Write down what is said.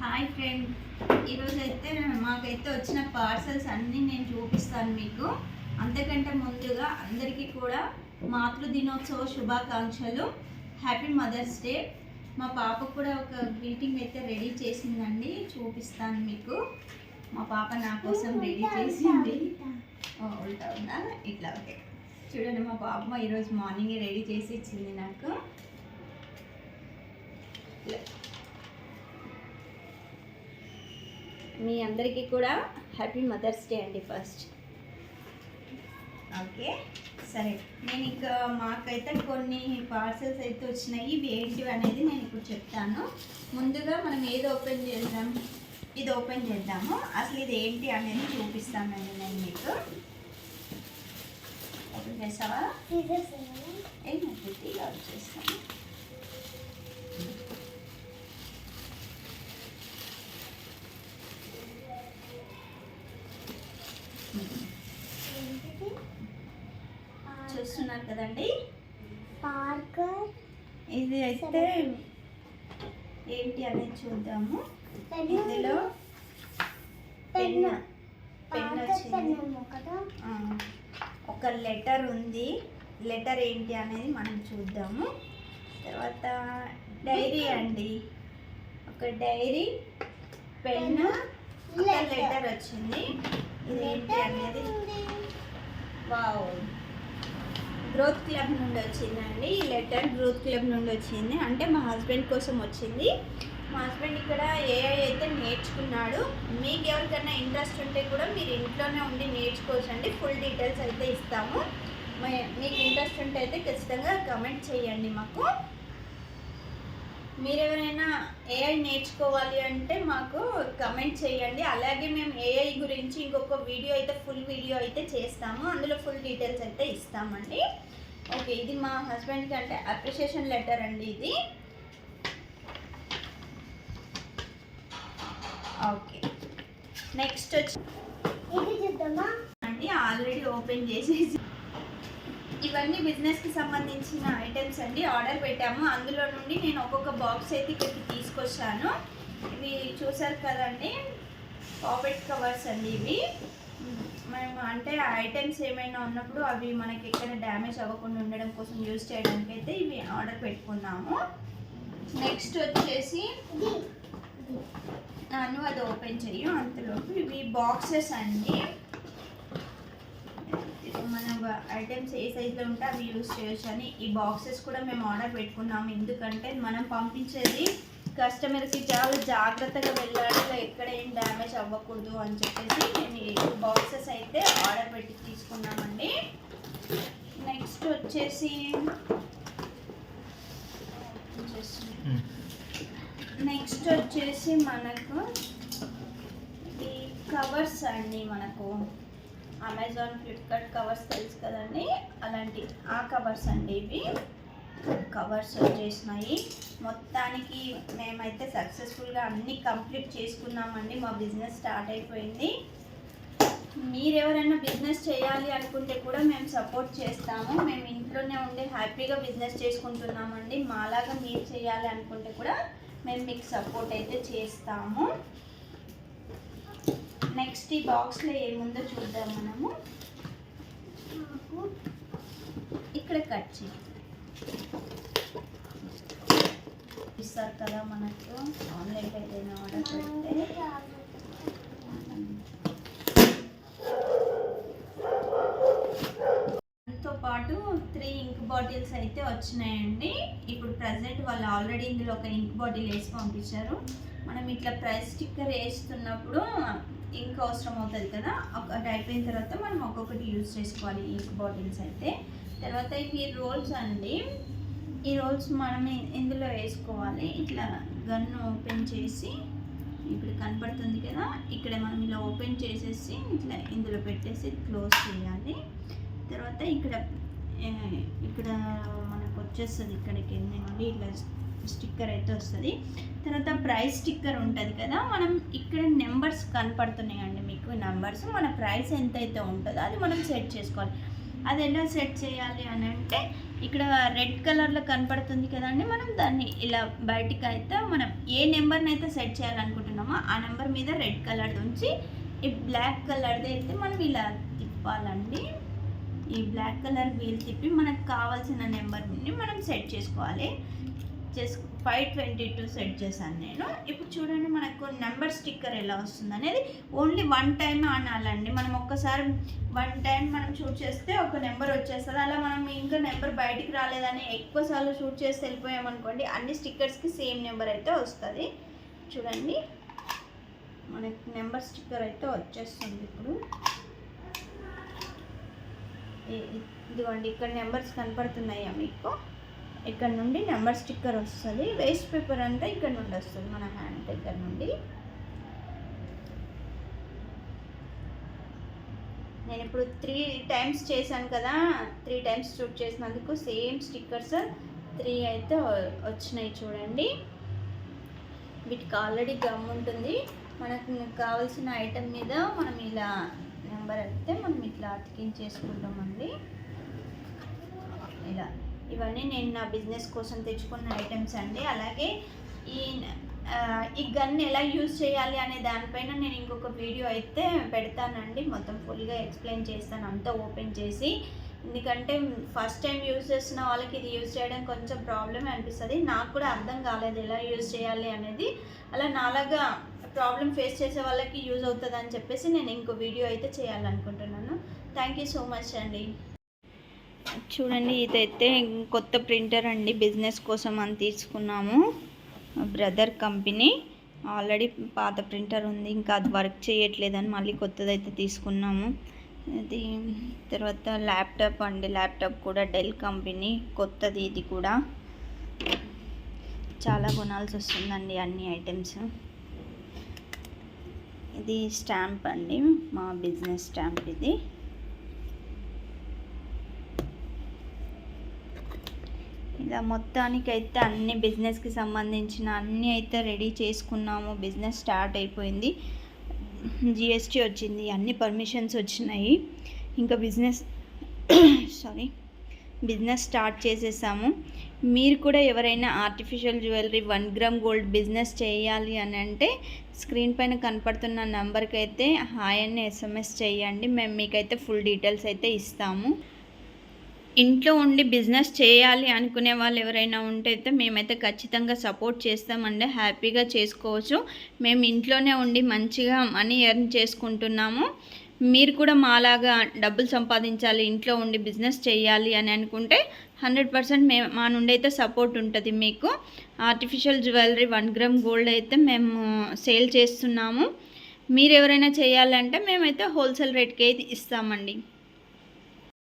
Hi friend ఈరోజు అయితే మాకైతే వచ్చిన పార్సల్స్ అన్నీ నేను చూపిస్తాను మీకు. అంతకంటే ముందుగా అందరికీ కూడా మాతృ దినోత్సవ శుభాకాంక్షలు. హ్యాపీ మదర్స్ డే మా పాప కూడా ఒక గ్రీటింగ్ అయితే రెడీ చేసిందండి. చూపిస్తాను మీకు. మా పాప నా కోసం రెడీ చేసింది. ఓ, ఉల్టా ఉందా? ఇట్లా ఓకే. చూడండి మా పాప ఈరోజు మార్నింగే రెడీ చేసి ఇచ్చింది నాకు. మీ అందరికీ కూడా హ్యాపీ మదర్స్ డే అండి ఫస్ట్. ఓకే సరే. నేను ఇంకా మాకైతే కొన్ని పార్సల్స్ అయితే వచ్చినాయి. ఇవి ఏంటివి అనేది నేను ఇప్పుడు చెప్తాను. ముందుగా మనం ఏది ఓపెన్ చేద్దాం? ఇది ఓపెన్ చేద్దాము. అసలు ఇది ఏంటి అనేది చూపిస్తానండి నేను మీకు. ఓపెన్ చేస్తావా? ఏం వచ్చేస్తాను కదండి పార్కర్. ఇది అయితే ఏంటి అనేది చూద్దాము. ఇందులో పెన్ పెన్ వచ్చింది. ఒక లెటర్ ఉంది. లెటర్ ఏంటి అనేది మనం చూద్దాము. తర్వాత డైరీ అండి. ఒక డైరీ పెన్ ఒక లెటర్. వచ్చింది. ఇది ఏంటి అనేది వావ్. గ్రోత్ క్లబ్ నుండి వచ్చిందండి. ఈ లెటర్ గ్రోత్ క్లబ్ నుండి వచ్చింది. అంటే మా హస్బెండ్ కోసం వచ్చింది. మా హస్బెండ్ ఇక్కడ ఏఐ అయితే నేర్చుకున్నాడు. మీకు ఎవరికైనా ఇంట్రెస్ట్ ఉంటే కూడా మీరు ఇంట్లోనే ఉండి నేర్చుకోవచ్చు అండి ఫుల్ డీటెయిల్స్ అయితే ఇస్తాము. మీకు ఇంట్రెస్ట్ ఉంటే అయితే ఖచ్చితంగా కమెంట్ చేయండి మాకు. మీరు ఎవరైనా ఏఐ నేర్చుకోవాలి అంటే మాకు కమెంట్ చేయండి. అలాగే మేము ఏఐ గురించి ఇంకొక వీడియో అయితే ఫుల్ వీడియో అయితే చేస్తాము. అందులో ఫుల్ డీటెయిల్స్ అయితే ఇస్తామండి. ఓకే ఇది మా హస్బెండ్కి అంటే అప్రిషియేషన్ లెటర్ అండి ఇది. ఓకే నెక్స్ట్ వచ్చి ఇది చూద్దామా? అండి ఆల్రెడీ ఓపెన్ చేసేసి ఇవన్నీ బిజినెస్కి సంబంధించిన ఐటమ్స్ అండి. ఆర్డర్ పెట్టాము. అందులో నుండి నేను ఒక్కొక్క బాక్స్ అయితే ఇక్కడికి తీసుకొచ్చాను. ఇవి చూసారు కదండి? పాకెట్ కవర్స్ అండి ఇవి. మేము అంటే ఐటమ్స్ ఏమైనా ఉన్నప్పుడు అవి మనకి ఎక్కడ డ్యామేజ్ అవ్వకుండా ఉండడం కోసం యూజ్ చేయడానికి అయితే ఇవి ఆర్డర్ పెట్టుకున్నాము. నెక్స్ట్ వచ్చేసి నన్ను అది ఓపెన్ చెయ్యు. అంతలోపు ఇవి బాక్సెస్ అండి. మన ఐటమ్స్ ఏ సైజులో ఉంటే అవి యూస్ చేయొచ్చు అని ఈ బాక్సెస్ కూడా మేము ఆర్డర్ పెట్టుకున్నాము ఎందుకంటే మనం పంపించేది కస్టమర్కి చాలా జాగ్రత్తగా వెళ్ళాలి ఎక్కడ ఏం డ్యామేజ్ అవ్వకూడదు అని చెప్పేసి మేము ఈ బాక్సెస్ అయితే ఆర్డర్ పెట్టి తీసుకున్నామండి. నెక్స్ట్ వచ్చేసి వచ్చేసి నెక్స్ట్ వచ్చేసి మనకు ఈ కవర్స్ అండి మనకు. అమెజాన్ ఫ్లిప్కార్ట్ కవర్స్ తెలుసు కదండి? అలాంటి ఆ కవర్స్ అండి ఇవి. కవర్స్ వచ్చేసినాయి. మొత్తానికి మేమైతే సక్సెస్ఫుల్గా అన్నీ కంప్లీట్ చేసుకున్నామండి. మా బిజినెస్ స్టార్ట్ అయిపోయింది. మీరు ఎవరైనా బిజినెస్ చేయాలి అనుకుంటే కూడా మేము సపోర్ట్ చేస్తాము. మేము ఇంట్లోనే ఉండి హ్యాపీగా బిజినెస్ చేసుకుంటున్నామండి. మాలాగా మీరు చేయాలి అనుకుంటే కూడా మేము మీకు సపోర్ట్ అయితే చేస్తాము. నెక్స్ట్ ఈ బాక్స్లో ఏముందో చూద్దాం మనము. ఇక్కడ కట్ చేయి. ఇస్తారు కదా మనకు. ఆన్లైన్లో ఏదైనా ఆర్డర్ పెడితే. దాంతో పాటు త్రీ ఇంక్ బాటిల్స్ అయితే వచ్చినాయండి. ఇప్పుడు ప్రజెంట్ వాళ్ళు ఆల్రెడీ ఇందులో ఒక ఇంక్ బాటిల్ వేసి పంపించారు. మనం ఇట్లా ప్రైస్ స్టిక్కర్ వేస్తున్నప్పుడు ఇంక్ అవసరం అవుతుంది కదా. ఒకటి అయిపోయిన తర్వాత మనం ఒక్కొక్కటి యూజ్ చేసుకోవాలి ఇంక్ బాటిల్స్ అయితే. తర్వాత ఇవి రోల్స్ అండి. ఈ రోల్స్ మనం ఇందులో వేసుకోవాలి? ఇట్లా గన్ ఓపెన్ చేసి ఇక్కడ కనపడుతుంది కదా ఇక్కడ మనం ఇలా ఓపెన్ చేసేసి ఇట్లా ఇందులో పెట్టేసి క్లోజ్ చేయాలి. తర్వాత ఇక్కడ ఇక్కడ మనకు వచ్చేస్తుంది ఇక్కడికి ఎన్ని నుండి ఇట్లా స్టిక్కర్ అయితే వస్తుంది. తర్వాత ప్రైస్ స్టిక్కర్ ఉంటుంది కదా మనం ఇక్కడ నెంబర్స్ కనపడుతున్నాయండి మీకు నెంబర్స్. మన ప్రైస్ ఎంత అయితే ఉంటుందో అది మనం సెట్ చేసుకోవాలి. అది ఎలా సెట్ చేయాలి అని అంటే ఇక్కడ రెడ్ కలర్లో కనపడుతుంది కదండి మనం దాన్ని ఇలా బయటికి అయితే మనం ఏ నెంబర్ని అయితే సెట్ చేయాలనుకుంటున్నామో ఆ నెంబర్ మీద రెడ్ కలర్ ఉంచి ఈ బ్లాక్ కలర్ది అయితే మనం ఇలా తిప్పాలండి. ఈ బ్లాక్ కలర్ వీల్ తిప్పి మనకు కావాల్సిన నెంబర్ని మనం సెట్ చేసుకోవాలి. చేసు ఫైవ్ ట్వంటీ టూ సెట్ చేశాను నేను. ఇప్పుడు చూడండి మనకు నెంబర్ స్టిక్కర్ ఎలా వస్తుంది అనేది ఓన్లీ వన్ టైం అనాలండి. మనం ఒక్కసారి వన్ టైం మనం షూట్ చేస్తే ఒక నెంబర్ వచ్చేస్తుంది. అలా మనం ఇంకా నెంబర్ బయటికి రాలేదని ఎక్కువ సార్లు షూట్ చేసి వెళ్ళిపోయామనుకోండి అన్ని స్టిక్కర్స్కి సేమ్ నెంబర్ అయితే వస్తుంది. చూడండి. మనకి నెంబర్ స్టిక్కర్ అయితే వచ్చేస్తుంది ఇప్పుడు. ఇదిగోండి ఇక్కడ నెంబర్స్ కనపడుతున్నాయా మీకు? ఇక్కడ నుండి నెంబర్ స్టిక్కర్ వస్తుంది. వేస్ట్ పేపర్ అంతా ఇక్కడ నుండి వస్తుంది మన హ్యాండ్ దగ్గర నుండి. నేను ఇప్పుడు త్రీ టైమ్స్ చేశాను కదా త్రీ టైమ్స్ షూట్ చేసినందుకు సేమ్ స్టిక్కర్స్ త్రీ అయితే వచ్చినాయి చూడండి. వీటికి ఆల్రెడీ గమ్ ఉంటుంది. మనకు కావాల్సిన ఐటెం మీద మనం ఇలా నెంబర్ అయితే మనం ఇట్లా అతికించేసుకుంటామండి. ఇలా. ఇవన్నీ నేను నా బిజినెస్ కోసం తెచ్చుకున్న ఐటమ్స్ అండి. అలాగే ఈ ఈ గన్ ఎలా యూజ్ చేయాలి అనే దానిపైన నేను ఇంకొక వీడియో అయితే పెడతానండి. మొత్తం ఫుల్గా ఎక్స్ప్లెయిన్ చేస్తాను అంతా ఓపెన్ చేసి. ఎందుకంటే ఫస్ట్ టైం యూజ్ చేస్తున్న వాళ్ళకి ఇది యూజ్ చేయడం కొంచెం ప్రాబ్లమ్ అనిపిస్తుంది. నాకు కూడా అర్థం కాలేదు ఎలా యూజ్ చేయాలి అనేది. అలా నాలాగా ప్రాబ్లం ఫేస్ చేసే వాళ్ళకి యూజ్ అవుతుంది అని చెప్పేసి నేను ఇంకో వీడియో అయితే చేయాలనుకుంటున్నాను. థ్యాంక్ యూ సో మచ్ అండి. చూడండి ఇదైతే కొత్త ప్రింటర్ అండి. బిజినెస్ కోసం అని తీసుకున్నాము. Brother company. ఆల్రెడీ పాత ప్రింటర్ ఉంది. ఇంకా అది వర్క్ చేయట్లేదని మళ్ళీ కొత్తదైతే తీసుకున్నాము. ఇది తర్వాత ల్యాప్టాప్ అండి. ల్యాప్టాప్ కూడా డెల్ కంపెనీ. కొత్తది ఇది కూడా. చాలా కొనాల్సి వస్తుందండి అన్ని ఐటమ్స్. ఇది స్టాంప్ అండి. మా బిజినెస్ స్టాంప్ ఇది. ఇలా మొత్తానికి అయితే అన్ని బిజినెస్కి సంబంధించిన అన్నీ అయితే రెడీ చేసుకున్నాము. బిజినెస్ స్టార్ట్ అయిపోయింది. జిఎస్టీ వచ్చింది. అన్ని పర్మిషన్స్ వచ్చినాయి. ఇంకా బిజినెస్ సారీ బిజినెస్ స్టార్ట్ చేసేసాము. మీరు కూడా ఎవరైనా artificial jewellery one gram gold business చేయాలి అని అంటే స్క్రీన్ పైన కనపడుతున్న నెంబర్కి అయితే హాయ్ అని ఎస్ఎంఎస్ చేయండి. మేము మీకైతే ఫుల్ డీటెయిల్స్ అయితే ఇస్తాము. ఇంట్లో ఉండి బిజినెస్ చేయాలి అనుకునే వాళ్ళు ఎవరైనా ఉంటే అయితే మేమైతే ఖచ్చితంగా సపోర్ట్ చేస్తామండి హ్యాపీగా చేసుకోవచ్చు. మేము ఇంట్లోనే ఉండి మంచిగా మనీ ఎర్న్ చేసుకుంటున్నాము. మీరు కూడా మాలాగా డబ్బులు సంపాదించాలి ఇంట్లో ఉండి బిజినెస్ చేయాలి అని అనుకుంటే హండ్రెడ్ పర్సెంట్ మే మా నుండి అయితే సపోర్ట్ ఉంటుంది మీకు. Artificial jewellery one gram gold అయితే మేము సేల్ చేస్తున్నాము. మీరు ఎవరైనా చేయాలంటే మేమైతే హోల్సేల్ రేట్కి అయితే ఇస్తామండి.